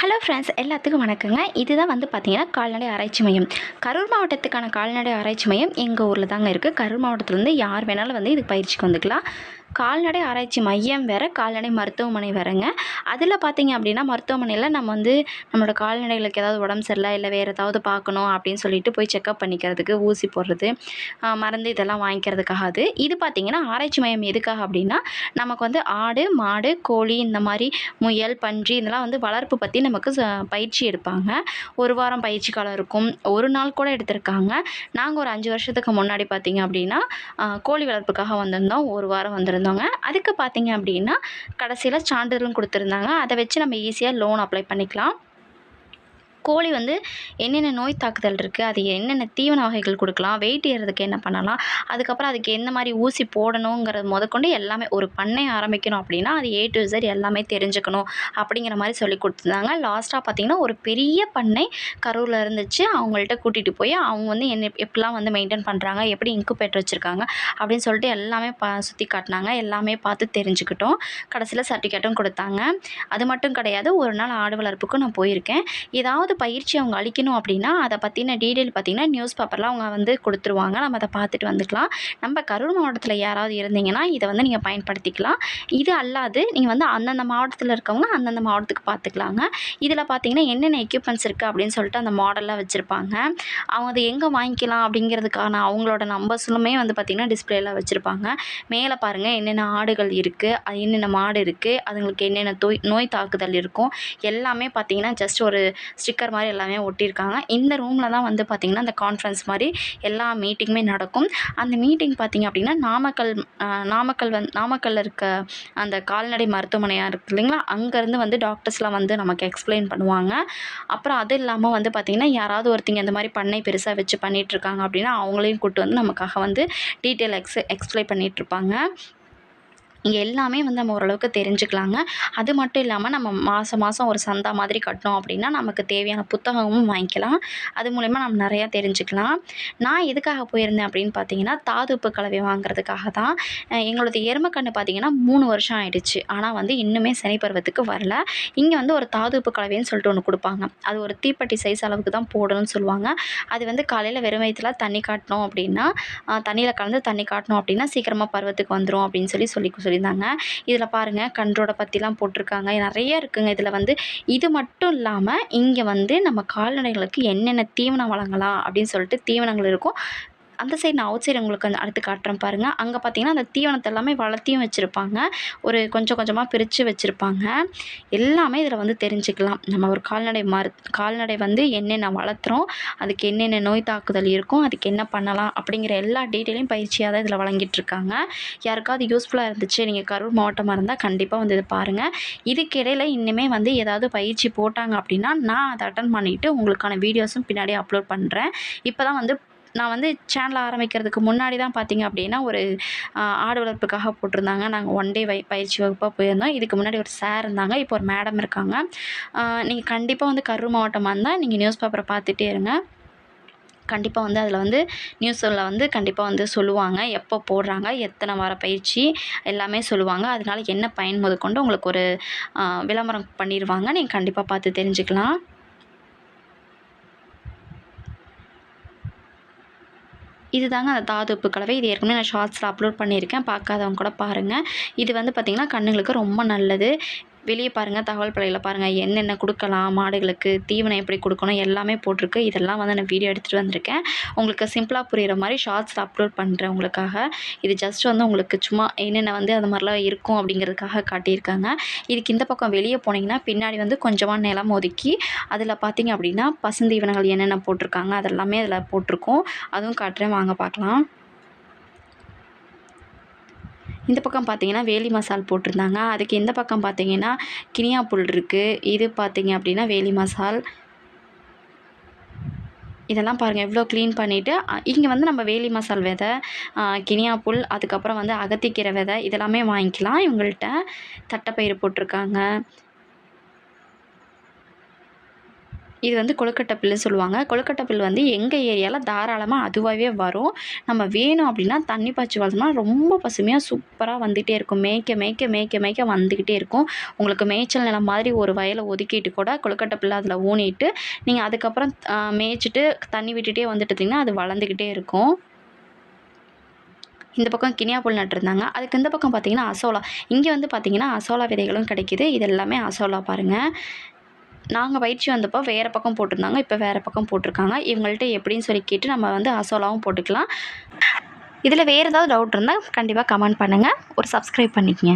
Hello friends எல்லாத்துக்கும் வணக்கங்க. இதுதான் வந்து பார்த்திங்கன்னா கால்நடை ஆராய்ச்சி மையம். கரூர் மாவட்டத்துக்கான கால்நடை ஆராய்ச்சி மையம் எங்கள் ஊரில் தாங்க இருக்குது கரூர் மாவட்டத்துலேருந்து யார் வேணாலும் வந்து இதுக்கு பயிற்சிக்கு வந்துக்கலாம். கால்நடை ஆராய்ச்சி மையம் வேறு கால்நடை மருத்துவமனை வேறுங்க. அதில் பார்த்தீங்க அப்படின்னா மருத்துவமனையில் நம்ம வந்து நம்மளோட கால்நடைகளுக்கு ஏதாவது உடம்பு சரியில்லை இல்லை வேறு ஏதாவது பார்க்கணும் அப்படின்னு சொல்லிட்டு போய் செக்கப் பண்ணிக்கிறதுக்கு ஊசி போடுறது மருந்து இதெல்லாம் வாங்கிக்கிறதுக்காக அது இது பார்த்திங்கன்னா ஆராய்ச்சி மையம் எதுக்காக அப்படின்னா நமக்கு வந்து ஆடு மாடு கோழி இந்த மாதிரி முயல் பன்றி இதெல்லாம் வந்து வளர்ப்பு பற்றி நமக்கு ச- பயிற்சி எடுப்பாங்க. ஒரு வாரம் பயிற்சி காலம் இருக்கும். ஒரு நாள் கூட எடுத்திருக்காங்க. நாங்கள் ஒரு அஞ்சு வருஷத்துக்கு முன்னாடி பார்த்திங்க அப்படின்னா கோழி வளர்ப்புக்காக வந்திருந்தோம். ஒரு வாரம் கொடுத்துருந்தோங்க அதுக்கு பார்த்தீங்க அப்படின்னா கடைசியில் சான்றிதழும் கொடுத்துருந்தாங்க. அதை வச்சு நம்ம ஈஸியாக லோன் அப்ளை பண்ணிக்கலாம். கோழி வந்து என்னென்ன நோய் தாக்குதல் இருக்குது அது என்னென்ன தீவன வகைகள் கொடுக்கலாம் வெயிட் ஏறதுக்கு என்ன பண்ணலாம் அதுக்கப்புறம் அதுக்கு எந்த மாதிரி ஊசி போடணுங்கிறது முதற்கொண்டு எல்லாமே ஒரு பண்ணை ஆரம்பிக்கணும் அப்படின்னா அது ஏ டு Z எல்லாமே தெரிஞ்சுக்கணும் அப்படிங்கிற மாதிரி சொல்லி கொடுத்துருந்தாங்க. லாஸ்ட்டாக பார்த்தீங்கன்னா ஒரு பெரிய பண்ணை கரூரில் இருந்துச்சு. அவங்கள்ட்ட கூட்டிகிட்டு போய் அவங்க வந்து என்ன எப்படிலாம் வந்து மெயின்டைன் பண்ணுறாங்க எப்படி இன்குபேட்டர் வச்சுருக்காங்க அப்படின்னு சொல்லிட்டு எல்லாமே பா சுற்றி காட்டினாங்க. எல்லாமே பார்த்து தெரிஞ்சுக்கிட்டோம். கடைசியில் சர்டிஃபிகேட்டும் கொடுத்தாங்க. அது மட்டும் கிடையாது ஒரு நாள் ஆடு வளர்ப்புக்கும் நான் போயிருக்கேன். ஏதாவது பயிற்சி அவங்க அளிக்கணும் அப்படின்னா அதை பற்றின டீட்டெயில் பார்த்திங்கன்னா நியூஸ் பேப்பரில் அவங்க வந்து கொடுத்துருவாங்க. நம்ம அதை பார்த்துட்டு வந்துக்கலாம். நம்ம கரூர் மாவட்டத்தில் யாராவது இருந்தீங்கன்னா இதை வந்து நீங்கள் பயன்படுத்திக்கலாம். இது அல்லாது நீங்கள் வந்து அந்தந்த மாவட்டத்தில் இருக்கவங்க அந்தந்த மாவட்டத்துக்கு பார்த்துக்கலாங்க. இதில் பார்த்தீங்கன்னா என்னென்ன எக்யூப்மெண்ட்ஸ் இருக்குது அப்படின்னு சொல்லிட்டு அந்த மாடல்லாம் வச்சுருப்பாங்க. அவங்க அதை எங்கே வாங்கிக்கலாம் அப்படிங்கிறதுக்கான அவங்களோட நம்பர்ஸுமே வந்து பார்த்திங்கன்னா டிஸ்பிளேல வச்சுருப்பாங்க. மேலே பாருங்கள் என்னென்ன ஆடுகள் இருக்குது அது என்னென்ன மாடு இருக்குது அதுங்களுக்கு என்னென்ன தோய் நோய் தாக்குதல் இருக்கும். எல்லாமே பார்த்தீங்கன்னா ஜஸ்ட் ஒரு ஸ்டிக்கர் மாதிரி எல்லாமே ஒட்டியிருக்காங்க. இந்த ரூமில் தான் வந்து பார்த்திங்கன்னா அந்த கான்ஃபரன்ஸ் மாதிரி எல்லா மீட்டிங்குமே நடக்கும். அந்த மீட்டிங் பார்த்திங்க அப்படின்னா நாமக்கல் நாமக்கல் வந் நாமக்கல்லில் இருக்க அந்த கால்நடை மருத்துவமனையாக இருக்குது இல்லைங்களா? அங்கேருந்து வந்து டாக்டர்ஸ்லாம் வந்து நமக்கு எக்ஸ்பிளைன் பண்ணுவாங்க. அப்புறம் அது இல்லாமல் வந்து பார்த்திங்கன்னா யாராவது ஒருத்தங்க இந்த மாதிரி பண்ணை பெருசாக வச்சு பண்ணிகிட்ருக்காங்க அப்படின்னா அவங்களையும் கூப்பிட்டு வந்து நமக்காக வந்து டீட்டெயில் எக்ஸ் எக்ஸ்பிளைன் பண்ணிகிட்ருப்பாங்க இங்கே எல்லாமே வந்து நம்ம ஓரளவுக்கு தெரிஞ்சுக்கலாங்க. அது மட்டும் இல்லாமல் நம்ம மாதம் மாதம் ஒரு சந்தா மாதிரி கட்டினோம் அப்படின்னா நமக்கு தேவையான புத்தகமும் வாங்கிக்கலாம். அது மூலயமா நம்ம நிறையா தெரிஞ்சுக்கலாம். நான் எதுக்காக போயிருந்தேன் அப்படின்னு பார்த்தீங்கன்னா தாதுப்பு கலவை வாங்குறதுக்காக தான். எங்களோட எருமக்கண்ணு பார்த்தீங்கன்னா மூணு வருஷம் ஆயிடுச்சு. ஆனால் வந்து இன்னுமே சனி பருவத்துக்கு வரல. இங்கே வந்து ஒரு தாதுப்பு கலவைன்னு சொல்லிட்டு ஒன்று கொடுப்பாங்க. அது ஒரு தீப்பெட்டி சைஸ் அளவுக்கு தான் போடணும்னு சொல்லுவாங்க. அது வந்து காலையில் வெறும் வயிற்றுல தண்ணி காட்டினோம் அப்படின்னா தண்ணியில் கலந்து தண்ணி காட்டினோம் அப்படின்னா சீக்கிரமாக பருவத்துக்கு வந்துடும் அப்படின்னு சொல்லி சொல்லி சொல்லியிருந்தாங்க. இதில் பாருங்கள் கன்றோட பற்றிலாம் போட்டிருக்காங்க. நிறைய இருக்குங்க. இதில் வந்து இது மட்டும் இல்லாமல் இங்கே வந்து நம்ம கால்நடைகளுக்கு என்னென்ன தீவனம் வழங்கலாம் அப்படின்னு சொல்லிட்டு தீவனங்கள் இருக்கும். அந்த சைடு நான் அவுட் சைடு உங்களுக்கு அந்த அடுத்து காட்டுறேன் பாருங்கள் அங்கே பார்த்தீங்கன்னா அந்த தீவனத்தை எல்லாமே வளர்த்தியும் வச்சுருப்பாங்க. ஒரு கொஞ்சம் கொஞ்சமாக பிரித்து வச்சுருப்பாங்க. எல்லாமே இதில் வந்து தெரிஞ்சுக்கலாம். நம்ம ஒரு கால்நடை மரு கால்நடை வந்து என்னென்ன வளர்த்துறோம் அதுக்கு என்னென்ன நோய் தாக்குதல் இருக்கும் அதுக்கு என்ன பண்ணலாம் அப்படிங்கிற எல்லா டீட்டெயிலையும் பயிற்சியாக தான் இதில் வழங்கிட்டு இருக்காங்க யாருக்காவது யூஸ்ஃபுல்லாக இருந்துச்சு நீங்கள் கரூர் மாவட்டமாக இருந்தால் கண்டிப்பாக வந்து இதை பாருங்கள் இதுக்கிடையில் இன்னுமே வந்து ஏதாவது பயிற்சி போட்டாங்க அப்படின்னா நான் அதை அட்டன் பண்ணிவிட்டு உங்களுக்கான வீடியோஸும் பின்னாடி அப்லோட் பண்ணுறேன் இப்போ தான் வந்து நான் வந்து சேனல் ஆரம்பிக்கிறதுக்கு முன்னாடி தான் பார்த்தீங்க அப்படின்னா ஒரு ஆடு வளர்ப்புக்காக போட்டிருந்தாங்க. நாங்கள் ஒன் டே வை பயிற்சி வகுப்பாக போயிருந்தோம். இதுக்கு முன்னாடி ஒரு சார் இருந்தாங்க. இப்போ ஒரு மேடம் இருக்காங்க. நீங்கள் கண்டிப்பாக வந்து கரூர் மாவட்டமாக இருந்தால் நீங்கள் நியூஸ் பேப்பரை பார்த்துட்டே இருங்க. கண்டிப்பாக வந்து அதில் வந்து நியூஸில் வந்து கண்டிப்பாக வந்து சொல்லுவாங்க. எப்போ போடுறாங்க எத்தனை வார பயிற்சி எல்லாமே சொல்லுவாங்க. அதனால என்ன பயன் முதற்கொண்டு உங்களுக்கு ஒரு விளம்பரம் பண்ணிடுவாங்க நீங்கள் கண்டிப்பாக பார்த்து தெரிஞ்சுக்கலாம். இதுதாங்க அந்த தாதுப்பு கலவை. இது ஏற்கனவே நான் ஷார்ட்ஸில் அப்லோட் பண்ணியிருக்கேன். பார்க்காதவங்க கூட பாருங்கள் இது வந்து பார்த்திங்கன்னா கண்ணுங்களுக்கு ரொம்ப நல்லது. வெளியே பாருங்கள் தகவல் பலையில் பாருங்கள் என்னென்ன கொடுக்கலாம் மாடுகளுக்கு தீவனம் எப்படி கொடுக்கணும் எல்லாமே போட்டிருக்கு. இதெல்லாம் வந்து நான் வீடியோ எடுத்துகிட்டு வந்திருக்கேன். உங்களுக்கு சிம்பிளாக புரிகிற மாதிரி ஷார்ட்ஸில் அப்லோட் பண்ணுறேன் உங்களுக்காக. இது ஜஸ்ட் வந்து உங்களுக்கு சும்மா என்னென்ன வந்து அது மாதிரிலாம் இருக்கும் அப்படிங்கிறதுக்காக காட்டியிருக்காங்க. இதுக்கு இந்த பக்கம் வெளியே போனீங்கன்னா பின்னாடி வந்து கொஞ்சமாக நிலம் ஒதுக்கி அதில் பார்த்தீங்க அப்படின்னா பசுந்தீவனங்கள் என்னென்ன போட்டிருக்காங்க அதெல்லாமே அதில் போட்டிருக்கோம். அதுவும் காட்டுறேன் வாங்க பார்க்கலாம். இந்த பக்கம் பார்த்தீங்கன்னா வேலி மசால் போட்டிருந்தாங்க. அதுக்கு இந்த பக்கம் பார்த்தீங்கன்னா கினியா புல் இருக்குது இது பார்த்தீங்க அப்படின்னா வேலி மசால். இதெல்லாம் பாருங்கள் எவ்வளோ க்ளீன் பண்ணிவிட்டு இங்கே வந்து நம்ம வேலி மசால் விதை கினியா புல் அதுக்கப்புறம் வந்து அகத்திக்கீரை விதை இதெல்லாமே வாங்கிக்கலாம். இவங்கள்ட்ட தட்டைப்பயிறு போட்டிருக்காங்க. இது வந்து கொழுக்கட்டை புல்லுன்னு சொல்லுவாங்க. கொழுக்கட்டை பில் வந்து எங்கள் ஏரியாவில் தாராளமாக அதுவாகவே வரும். நம்ம வேணும் அப்படின்னா தண்ணி பாய்ச்சி வளர்த்தோம்னா ரொம்ப பசுமையாக சூப்பராக வந்துகிட்டே இருக்கும். மேய்க்க மேய்க்க மேய்க்க மேய்க்க வந்துக்கிட்டே இருக்கும். உங்களுக்கு மேய்ச்சல் நிலம் மாதிரி ஒரு வயலை ஒதுக்கிட்டு கூட கொழுக்கட்டை புல்லை அதில் ஊனிட்டு நீங்கள் அதுக்கப்புறம் மேய்ச்சிட்டு தண்ணி விட்டுட்டே வந்துட்டு இருந்தீங்கன்னா அது வளர்ந்துக்கிட்டே இருக்கும். இந்த பக்கம் கினியா புல் நட்டுருந்தாங்க அதுக்கு இந்த பக்கம் பார்த்தீங்கன்னா அசோலா. இங்கே வந்து பார்த்தீங்கன்னா அசோலா விதைகளும் கிடைக்கிது. இது எல்லாமே அசோலா பாருங்கள் நாங்கள் பயிற்சி வந்தப்போ வேறு பக்கம் போட்டிருந்தாங்க இப்போ வேறு பக்கம் போட்டிருக்காங்க. இவங்கள்ட்ட எப்படின்னு சொல்லி கேட்டு நம்ம வந்து அசோலாவும் போட்டுக்கலாம். இதில் வேறு ஏதாவது டவுட் இருந்தால் கண்டிப்பாக கமெண்ட் பண்ணுங்கள் ஒரு சப்ஸ்கிரைப் பண்ணிக்கங்க.